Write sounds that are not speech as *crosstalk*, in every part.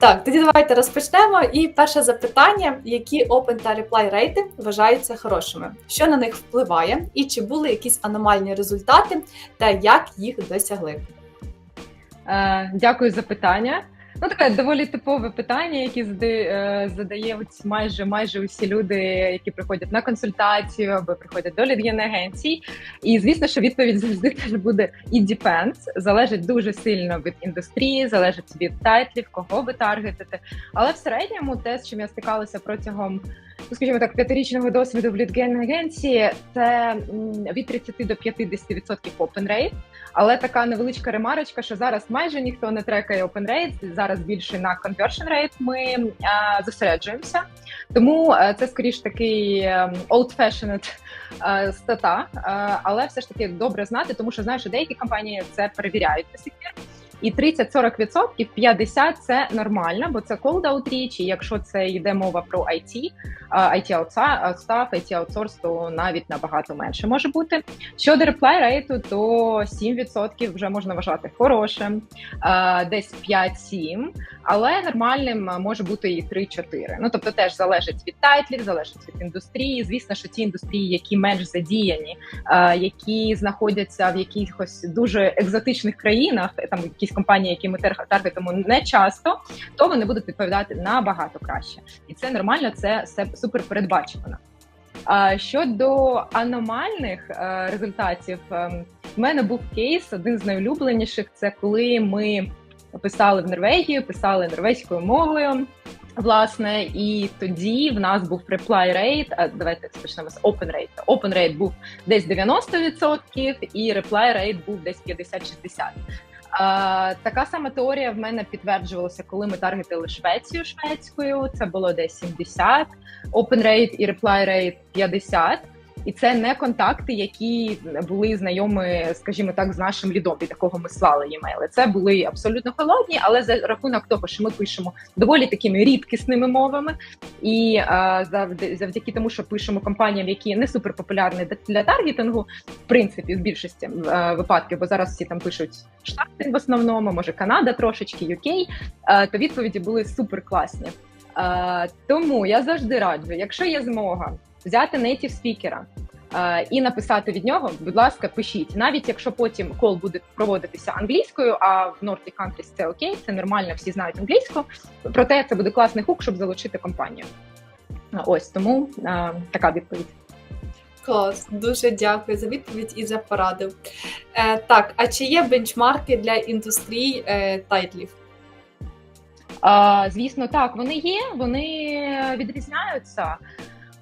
Так, тоді давайте розпочнемо. І перше запитання: які open та reply рейти вважаються хорошими? Що на них впливає, і чи були якісь аномальні результати, та як їх досягли? Е, Дякую за питання. Ну, таке доволі типове питання, яке е, задають майже майже усі люди, які приходять на консультацію або приходять до лідгін агенцій. І звісно, що відповідь завжди теж буде і depends. залежить дуже сильно від індустрії, залежить від тайтлів, кого ви таргетите. Але в середньому те, з чим я стикалася протягом, скажімо так, п'ятирічного досвіду в лідген агенції, це від 30 до 50% open rate. Але така невеличка ремарочка, що зараз майже ніхто не трекає open rate, зараз більше на conversion rate ми а, зосереджуємося. Тому е, це скоріш такий ем, old-fashioned е, стата, е, але все ж таки добре знати, тому що знаю, що деякі компанії це перевіряють пір. І 30-40%, 50% – це нормально, бо це cold outreach, і якщо це йде мова про IT, а, IT outstaff, IT outsource, то навіть набагато менше може бути. Щодо reply рейту, то 7% вже можна вважати хорошим, десь 5-7, але нормальним може бути і 3-4. Ну тобто теж залежить від тайтлів, залежить від індустрії. Звісно, що ті індустрії, які менш задіяні, які знаходяться в якихось дуже екзотичних країнах, там якісь компанії, які ми таргетимо не часто, то вони будуть відповідати набагато краще, і це нормально, це все супер передбачувано. А щодо аномальних е, результатів, ем, в мене був кейс, один з найулюбленіших. Це коли ми писали в Норвегію, писали норвезькою мовою. Власне, і тоді в нас був reply rate, а давайте почнемо з open rate. Open rate був десь 90%, і reply rate був десь 50-60%. Така сама теорія в мене підтверджувалася, коли ми таргетили Швецію шведською. Це було десь 70, open rate і reply rate 50. І це не контакти, які були знайомі, скажімо так, з нашим лідом, від якого ми слали e-mail. Це були абсолютно холодні, але за рахунок того, що ми пишемо доволі такими рідкісними мовами, і а, завд- завдяки тому, що пишемо компаніям, які не суперпопулярні для таргетингу, в принципі, в більшості е, випадків, бо зараз всі там пишуть штати в основному, може Канада трошечки, UK, е, то відповіді були супер класні. Е, Тому я завжди раджу, якщо є змога взяти нейтів спікера е, і написати від нього, будь ласка, пишіть. Навіть якщо потім кол буде проводитися англійською, а в Nordic Countries це окей, це нормально, всі знають англійську. Проте це буде класний хук, щоб залучити компанію. Е, Ось тому е, така відповідь. Клас, дуже дякую за відповідь і за пораду. Е, так, а чи є бенчмарки для індустрій е, тайтлів? А, звісно, так, вони є, вони відрізняються.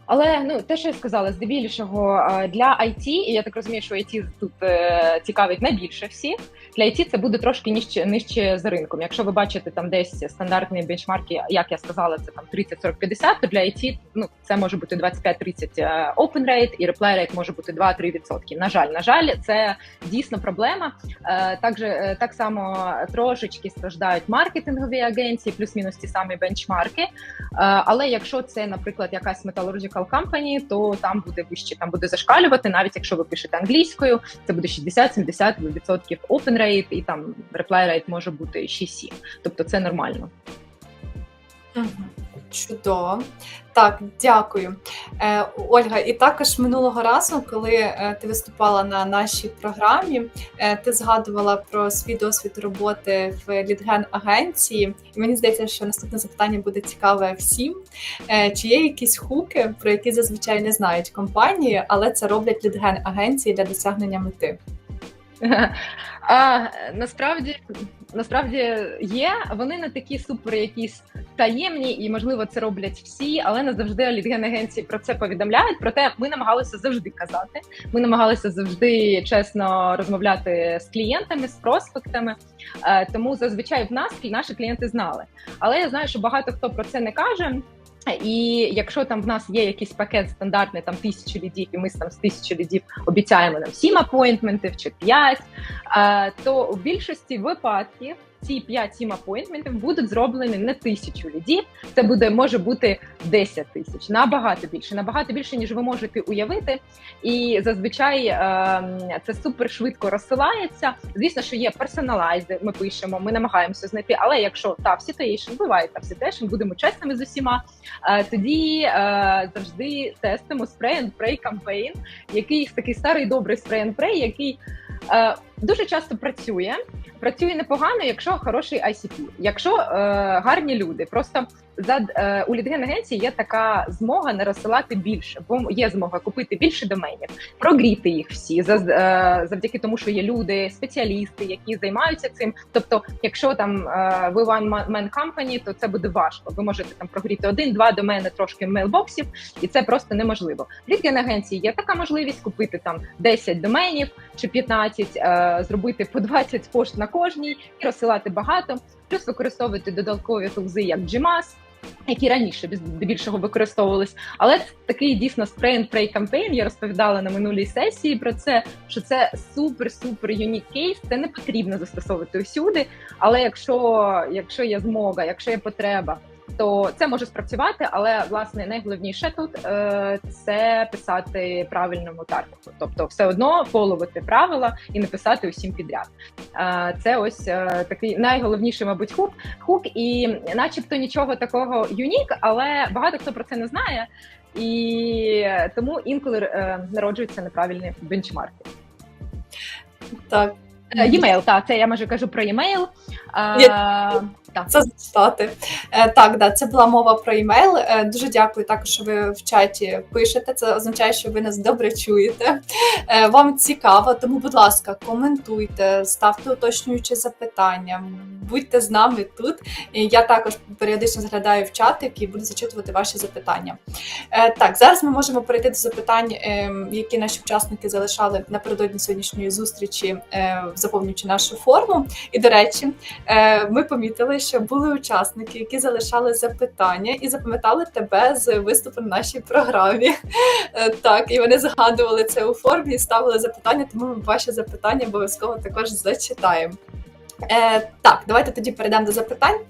Але ну те, що я сказала, здебільшого для IT, і я так розумію, що IT тут е, цікавить найбільше всіх. Для IT це буде трошки нижче нижче за ринком. Якщо ви бачите там десь стандартні бенчмарки, як я сказала, це там 30, 40, 50, то для IT ну це може бути 25-30 е, open rate, і reply rate може бути 2-3%. На жаль, на жаль, це дійсно проблема. Е, також е, так само трошечки страждають маркетингові агенції, плюс-мінус ті самі бенчмарки. Але якщо це, наприклад, якась metallurgical company, то там буде вище, там буде зашкалювати, навіть якщо ви пишете англійською, це буде 60-70% open rate, і там reply rate може бути 6-7. Тобто це нормально. Чудово. Так, дякую. Е, Ольга, і також минулого разу, коли е, ти виступала на нашій програмі, е, ти згадувала про свій досвід роботи в лідген агенції. І мені здається, що наступне запитання буде цікаве всім. Е, чи є якісь хуки, про які зазвичай не знають компанії, але це роблять лідген агенції для досягнення мети? А насправді насправді є. Вони не такі супер, якісь таємні, і можливо це роблять всі, але не завжди лідген агенції про це повідомляють. Проте ми намагалися завжди казати. Ми намагалися завжди чесно розмовляти з клієнтами, з проспектами. Е, Тому зазвичай в нас наші клієнти знали. Але я знаю, що багато хто про це не каже. І якщо там в нас є якийсь пакет стандартний, там тисячі лідів, і ми там з тисячі лідів обіцяємо нам сім апойнтментів чи п'ять, е, то у більшості випадків ці 5-7 апойнтментів будуть зроблені не тисячу лідів, це буде може бути 10 тисяч, набагато більше, набагато більше, ніж ви можете уявити. І зазвичай е, це супер швидко розсилається. Звісно, що є персоналайзи, ми пишемо, ми намагаємося знайти. Але якщо та ситуейшн, буває та ситуейшн, будемо чесними з усіма, е, тоді е, завжди тестимо спрей and pray кампейн, який такий старий добрий спрей and pray, який е, дуже часто працює. Працює непогано, якщо хороший ICP, якщо е, гарні люди. Просто за е, у лідген агенції є така змога не розсилати більше, бо є змога купити більше доменів, прогріти їх всі за е, завдяки тому, що є люди, спеціалісти, які займаються цим. Тобто, якщо там е, ви one man company, то це буде важко. Ви можете там прогріти один-два домени трошки мейлбоксів, і це просто неможливо. В лідген агенції є така можливість купити там 10 доменів чи 15, е, зробити по 20 пошт на кожній і розсилати багато, плюс використовувати додаткові тулзи, як GMAS, які раніше більшого використовувались, але такий дійсно spray and pray кампейн. Я розповідала на минулій сесії про це. Що це супер-супер юнік кейс. Це не потрібно застосовувати усюди. Але якщо, якщо є змога, якщо є потреба. То це може спрацювати, але власне найголовніше тут е, це писати правильному таргету. Тобто, все одно фоловити правила і не писати усім підряд. Е, це ось е, такий найголовніший, мабуть, хук. Хук, і, начебто, нічого такого юнік, але багато хто про це не знає, і тому інколи народжуються неправильні бенчмарки. Так. E-mail, так, це я може кажу про e-mail. Так. Це зачитати. Е, так, да, це була мова про емейл. Е, дуже дякую також, що ви в чаті пишете. Це означає, що ви нас добре чуєте. Е, вам цікаво, тому, будь ласка, коментуйте, ставте уточнюючі запитання, будьте з нами тут. Я також періодично заглядаю в чатик і буду зачитувати ваші запитання. Так, зараз ми можемо перейти до запитань, які наші учасники залишали напередодні сьогоднішньої зустрічі, заповнюючи нашу форму. І, до речі, ми помітили, що були учасники, які залишали запитання і запам'ятали тебе з виступу на нашій програмі. Е, так, і вони згадували це у формі ставили запитання, тому ми ваші запитання обов'язково також зачитаємо. Е, Так, давайте тоді перейдемо до запитань.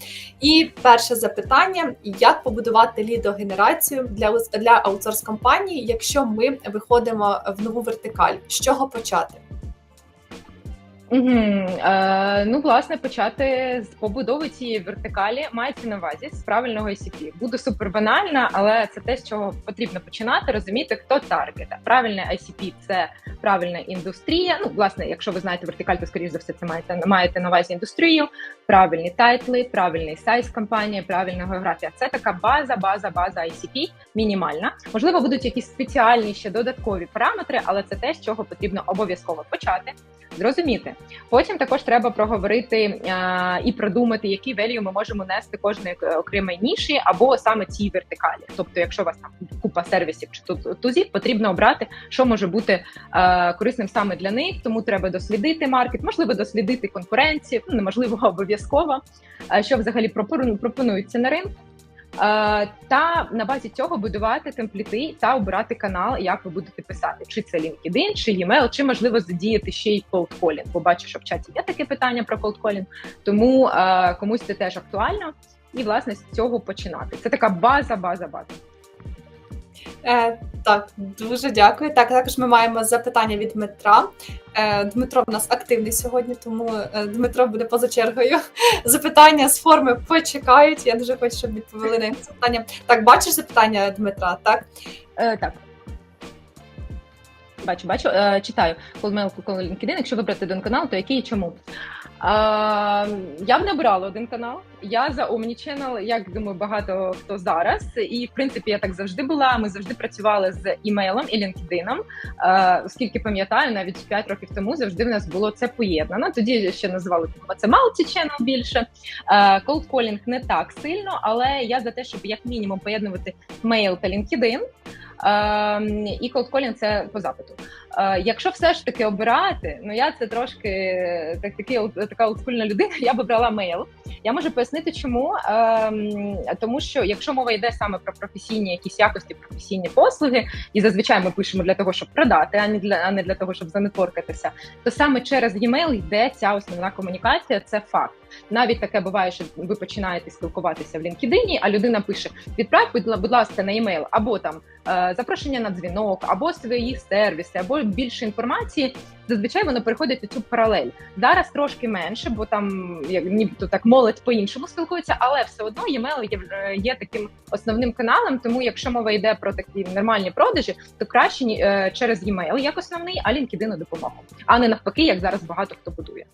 І перше запитання: як побудувати лідогенерацію для для аутсорс компанії, якщо ми виходимо в нову вертикаль? З чого почати? Угу. Е, Ну, власне, почати з побудови цієї вертикалі мається на увазі з правильного ICP. Буде супер банально, але це те, з чого потрібно починати, розуміти, хто таргет. Правильне ICP – це правильна індустрія. Ну, власне, якщо ви знаєте вертикаль, то скоріш за все це маєте маєте на увазі індустрію, правильні тайтли, правильний сайз компанії, правильна географія. Це така база, база, база ICP, мінімальна. Можливо, будуть якісь спеціальні ще додаткові параметри, але це те, з чого потрібно обов'язково почати. Зрозуміти. Потім також треба проговорити а, і продумати, які велію ми можемо нести кожної окремої ніші або саме цій вертикалі. Тобто, якщо у вас там купа сервісів чи тут тузів, потрібно обрати, що може бути а, корисним саме для них. Тому треба дослідити маркет, можливо, дослідити конкуренцію, ну неможливо обов'язково, що взагалі пропонується на ринку. Е, та на базі цього будувати темпліти та обирати канал, як ви будете писати, чи це LinkedIn, чи e-mail, чи можливо задіяти ще й cold calling. Бо бачу, що в чаті є таке питання про cold calling, тому е, комусь це теж актуально, і власне з цього починати. Це така база, база, база. Так, дуже дякую. Так, також ми маємо запитання від Дмитра. Е, Дмитро в нас активний сьогодні, тому е, Дмитро буде поза чергою. *laughs* Запитання з форми почекають. Я дуже хочу, щоб відповіли на запитання. Так, бачиш запитання Дмитра, так? Е, Так. Бачу, бачу, е, читаю Cold Mail, LinkedIn. Якщо вибрати один канал, то який і чому? Я б не обирала один канал. Я за Omnichannel, як думаю, багато хто зараз. І в принципі я так завжди була. Ми завжди працювали з імейлом і LinkedIn. Оскільки пам'ятаю, навіть 5 років тому завжди в нас було це поєднано. Тоді ще називали це multi-channel більше. Cold calling не так сильно, але я за те, щоб як мінімум поєднувати мейл та LinkedIn. Ем, і calling – це по запиту. Е, якщо все ж таки обирати, ну я це трошки так такі така олдскульна людина. *laughs* Я би брала мейл. Я можу пояснити, чому ем, тому, що якщо мова йде саме про професійні якісь якості, професійні послуги, і зазвичай ми пишемо для того, щоб продати, а не для а не для того, щоб занетворкатися, то саме через e-mail йде ця основна комунікація. Це факт. Навіть таке буває, що ви починаєте спілкуватися в LinkedIn, а людина пише: відправ, будь ласка, на e-mail або там е, запрошення на дзвінок, або свої сервіси, або більше інформації. Зазвичай воно переходить у цю паралель. Зараз трошки менше, бо там як нібито так молодь по-іншому спілкується, але все одно e-mail є, є таким основним каналом. Тому, якщо мова йде про такі нормальні продажі, то краще е, через e-mail як основний, а LinkedIn допомогу, а не навпаки, як зараз багато хто будує.